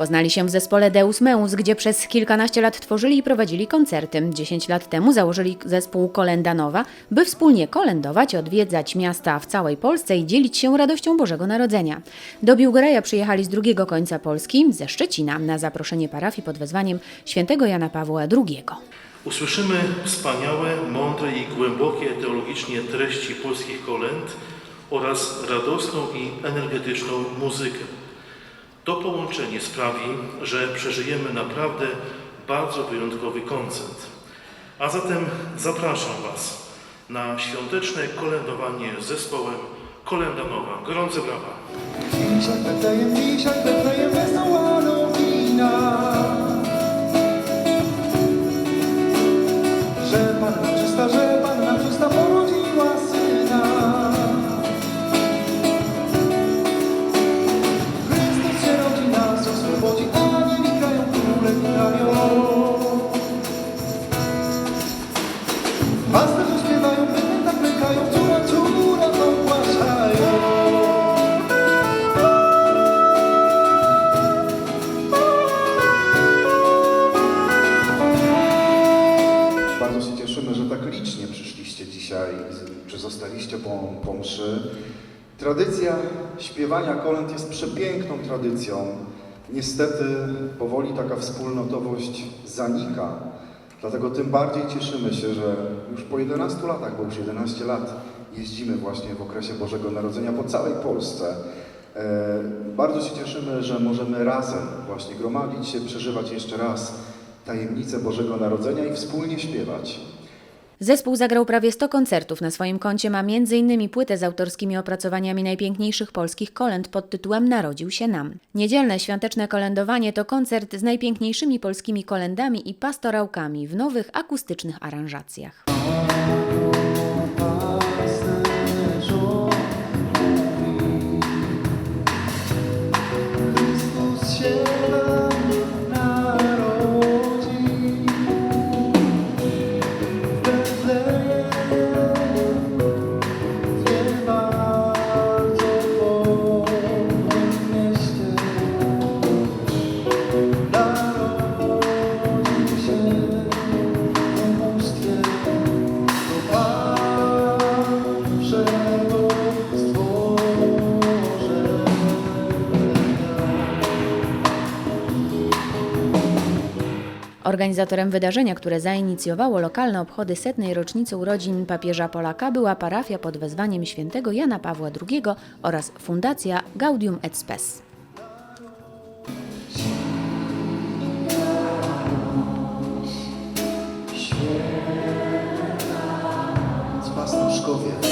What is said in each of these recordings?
Poznali się w zespole Deus Meus, gdzie przez kilkanaście lat tworzyli i prowadzili koncerty. 10 lat temu założyli zespół Kolenda Nowa, by wspólnie kolędować, odwiedzać miasta w całej Polsce i dzielić się radością Bożego Narodzenia. Do Biłgoraja przyjechali z drugiego końca Polski, ze Szczecina, na zaproszenie parafii pod wezwaniem świętego Jana Pawła II. Usłyszymy wspaniałe, mądre i głębokie teologicznie treści polskich kolęd oraz radosną i energetyczną muzykę. To połączenie sprawi, że przeżyjemy naprawdę bardzo wyjątkowy koncert. A zatem zapraszam Was na świąteczne kolędowanie z zespołem Kolenda Nowa. Gorące brawa! Tak licznie przyszliście dzisiaj, czy zostaliście po, po mszy. Tradycja śpiewania kolęd jest przepiękną tradycją. Niestety powoli taka wspólnotowość zanika. Dlatego tym bardziej cieszymy się, że już po 11 latach, bo już 11 lat jeździmy właśnie w okresie Bożego Narodzenia po całej Polsce. E, Bardzo się cieszymy, że możemy razem właśnie gromadzić się, przeżywać jeszcze raz tajemnicę Bożego Narodzenia i wspólnie śpiewać. Zespół zagrał prawie 100 koncertów. Na swoim koncie ma m.in. płytę z autorskimi opracowaniami najpiękniejszych polskich kolęd pod tytułem Narodził się nam. Niedzielne świąteczne kolędowanie to koncert z najpiękniejszymi polskimi kolędami i pastorałkami w nowych akustycznych aranżacjach. Organizatorem wydarzenia, które zainicjowało lokalne obchody setnej rocznicy urodzin papieża Polaka, była parafia pod wezwaniem świętego Jana Pawła II oraz Fundacja Gaudium et Spes. Pastuszkowie.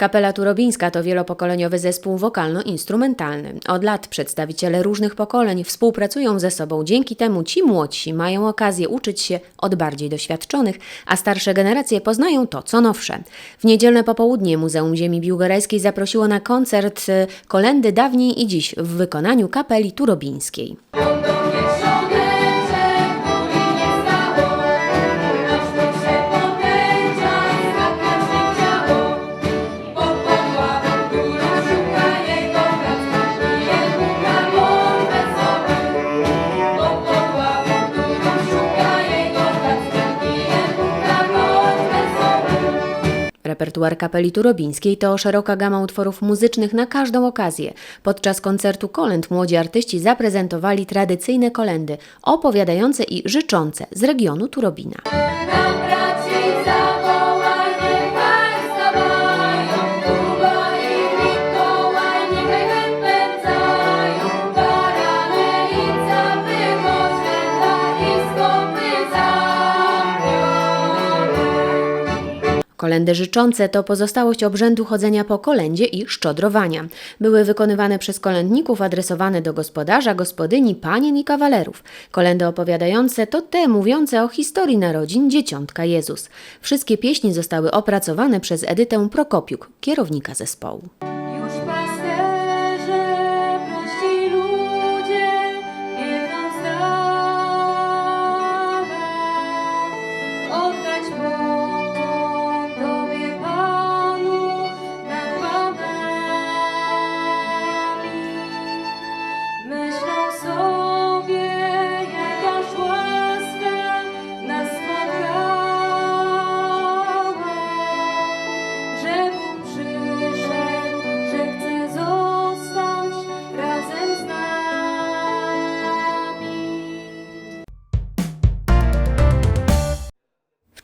Kapela Turobińska to wielopokoleniowy zespół wokalno-instrumentalny. Od lat przedstawiciele różnych pokoleń współpracują ze sobą. Dzięki temu ci młodsi mają okazję uczyć się od bardziej doświadczonych, a starsze generacje poznają to, co nowsze. W niedzielne popołudnie Muzeum Ziemi Biłgorajskiej zaprosiło na koncert y, kolendy dawniej i dziś w wykonaniu kapeli turobińskiej. Repertuar kapeli turobińskiej to szeroka gama utworów muzycznych na każdą okazję. Podczas koncertu kolęd młodzi artyści zaprezentowali tradycyjne kolendy opowiadające i życzące z regionu Turobina. Kolendy życzące to pozostałość obrzędu chodzenia po kolędzie i szczodrowania. Były wykonywane przez kolędników adresowane do gospodarza, gospodyni, panien i kawalerów. Kolendy opowiadające to te mówiące o historii narodzin dzieciątka Jezus. Wszystkie pieśni zostały opracowane przez Edytę Prokopiuk, kierownika zespołu.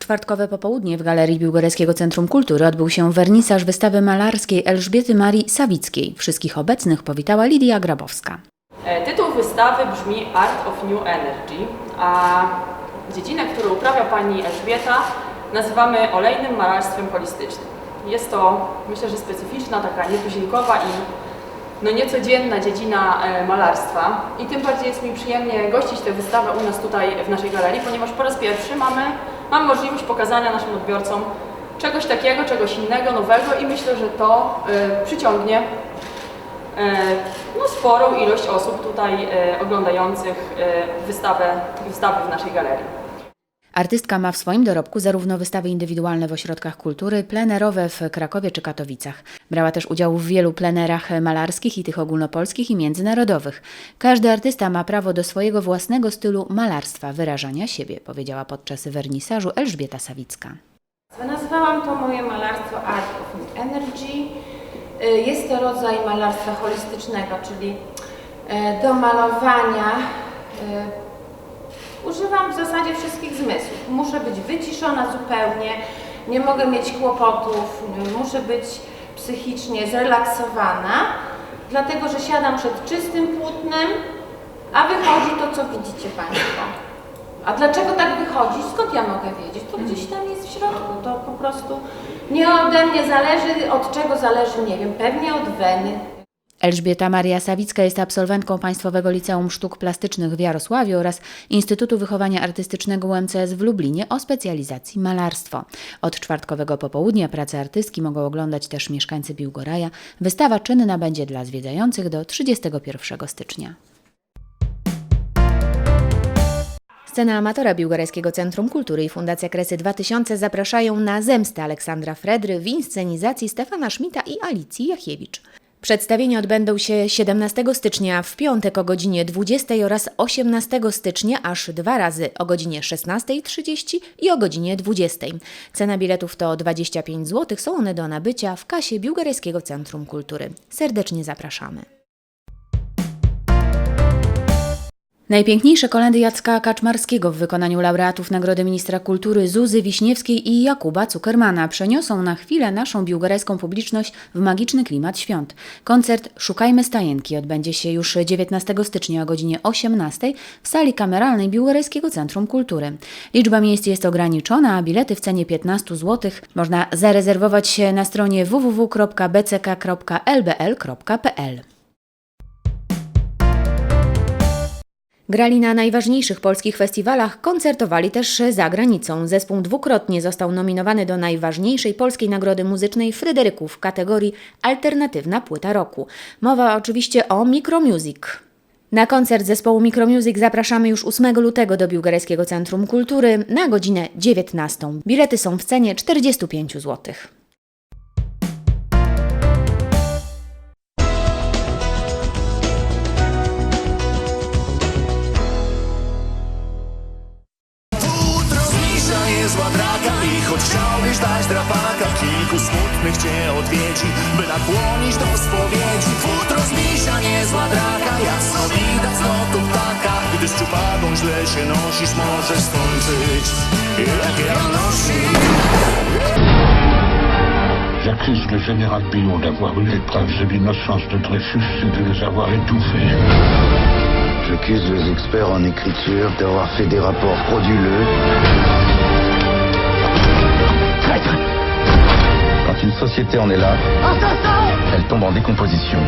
Czwartkowe popołudnie w Galerii Biłgorajskiego Centrum Kultury odbył się wernisaż wystawy malarskiej Elżbiety Marii Sawickiej. Wszystkich obecnych powitała Lidia Grabowska. E, Tytuł wystawy brzmi Art of New Energy, a dziedzinę, którą uprawia pani Elżbieta, nazywamy olejnym malarstwem holistycznym. Jest to, myślę, że specyficzna, taka nietuzinkowa i no niecodzienna dziedzina e, malarstwa i tym bardziej jest mi przyjemnie gościć tę wystawę u nas tutaj w naszej galerii, ponieważ po raz pierwszy mamy, mamy możliwość pokazania naszym odbiorcom czegoś takiego, czegoś innego, nowego i myślę, że to e, przyciągnie e, no, sporą ilość osób tutaj e, oglądających e, wystawę, wystawy w naszej galerii. Artystka ma w swoim dorobku zarówno wystawy indywidualne w ośrodkach kultury, plenerowe w Krakowie czy Katowicach. Brała też udział w wielu plenerach malarskich i tych ogólnopolskich i międzynarodowych. Każdy artysta ma prawo do swojego własnego stylu malarstwa, wyrażania siebie, powiedziała podczas wernisażu Elżbieta Sawicka. Nazwałam to moje malarstwo Art of Energy. Y, Jest to rodzaj malarstwa holistycznego, czyli y, do malowania y, używam w zasadzie wszystkich zmysłów. Muszę być wyciszona zupełnie, nie mogę mieć kłopotów, muszę być psychicznie zrelaksowana, dlatego że siadam przed czystym płótnem, a wychodzi to, co widzicie Państwo. A dlaczego tak wychodzi? Skąd ja mogę wiedzieć? To gdzieś tam jest w środku. To po prostu nie ode mnie zależy, od czego zależy, nie wiem, pewnie od weny. Elżbieta Maria Sawicka jest absolwentką Państwowego Liceum Sztuk Plastycznych w Jarosławiu oraz Instytutu Wychowania Artystycznego UMCS w Lublinie o specjalizacji malarstwo. Od czwartkowego popołudnia pracę artystki mogą oglądać też mieszkańcy Biłgoraja. Wystawa czynna będzie dla zwiedzających do 31 stycznia. Scena amatora Biłgorajskiego Centrum Kultury i Fundacja Kresy 2000 zapraszają na Zemstę Aleksandra Fredry w inscenizacji Stefana Szmita i Alicji Jachiewicz. Przedstawienia odbędą się 17 stycznia w piątek o godzinie 20 oraz 18 stycznia aż dwa razy o godzinie 16.30 i o godzinie 20. Cena biletów to 25 zł, są one do nabycia w kasie Biłgorajskiego Centrum Kultury. Serdecznie zapraszamy. Najpiękniejsze kolendy Jacka Kaczmarskiego w wykonaniu laureatów Nagrody Ministra Kultury Zuzy Wiśniewskiej i Jakuba Cukermana przeniosą na chwilę naszą biłgorajską publiczność w magiczny klimat świąt. Koncert Szukajmy Stajenki odbędzie się już 19 stycznia o godzinie 18 w sali kameralnej Biłgorajskiego Centrum Kultury. Liczba miejsc jest ograniczona, a bilety w cenie 15 zł można zarezerwować się na stronie www.bck.lbl.pl. Grali na najważniejszych polskich festiwalach, koncertowali też za granicą. Zespół dwukrotnie został nominowany do najważniejszej polskiej nagrody muzycznej Fryderyków w kategorii Alternatywna Płyta Roku. Mowa oczywiście o Micromusic. Na koncert zespołu Micromusic zapraszamy już 8 lutego do Biłgorajskiego Centrum Kultury na godzinę 19. Bilety są w cenie 45 zł. Zmniejsza niezła draka Jasno widać z lotu ptaka Gdy szczupadą źle się nosisz Możesz skończyć Jak ja nosisz J'accuse le général Pillon d'avoir eu les preuves de l'innocence de Dreyfus et de les avoir étouffées. J'accuse les experts en écriture d'avoir fait des rapports frauduleux. Traître Quand une société en est là, elle tombe en décomposition.